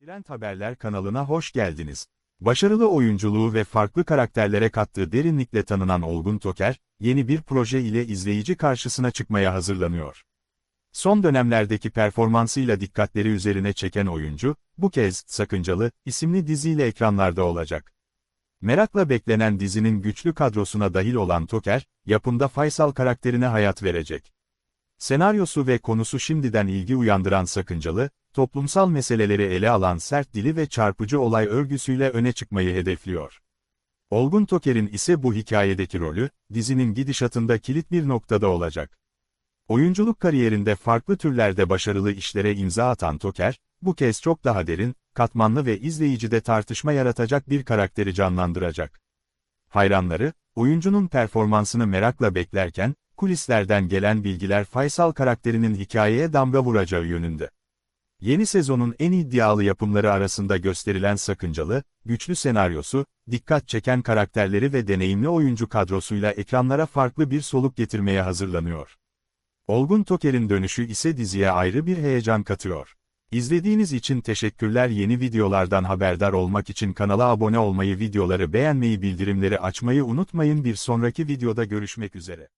Trend Haberler kanalına hoş geldiniz. Başarılı oyunculuğu ve farklı karakterlere kattığı derinlikle tanınan Olgun Toker, yeni bir proje ile izleyici karşısına çıkmaya hazırlanıyor. Son dönemlerdeki performansıyla dikkatleri üzerine çeken oyuncu, bu kez Sakıncalı isimli diziyle ekranlarda olacak. Merakla beklenen dizinin güçlü kadrosuna dahil olan Toker, yapımda Faysal karakterine hayat verecek. Senaryosu ve konusu şimdiden ilgi uyandıran Sakıncalı, toplumsal meseleleri ele alan sert dili ve çarpıcı olay örgüsüyle öne çıkmayı hedefliyor. Olgun Toker'in ise bu hikayedeki rolü, dizinin gidişatında kilit bir noktada olacak. Oyunculuk kariyerinde farklı türlerde başarılı işlere imza atan Toker, bu kez çok daha derin, katmanlı ve izleyicide tartışma yaratacak bir karakteri canlandıracak. Hayranları, oyuncunun performansını merakla beklerken, kulislerden gelen bilgiler Faysal karakterinin hikayeye damga vuracağı yönünde. Yeni sezonun en iddialı yapımları arasında gösterilen sakıncalı, güçlü senaryosu, dikkat çeken karakterleri ve deneyimli oyuncu kadrosuyla ekranlara farklı bir soluk getirmeye hazırlanıyor. Olgun Toker'in dönüşü ise diziye ayrı bir heyecan katıyor. İzlediğiniz için teşekkürler yeni videolardan haberdar olmak için kanala abone olmayı videoları beğenmeyi bildirimleri açmayı unutmayın bir sonraki videoda görüşmek üzere.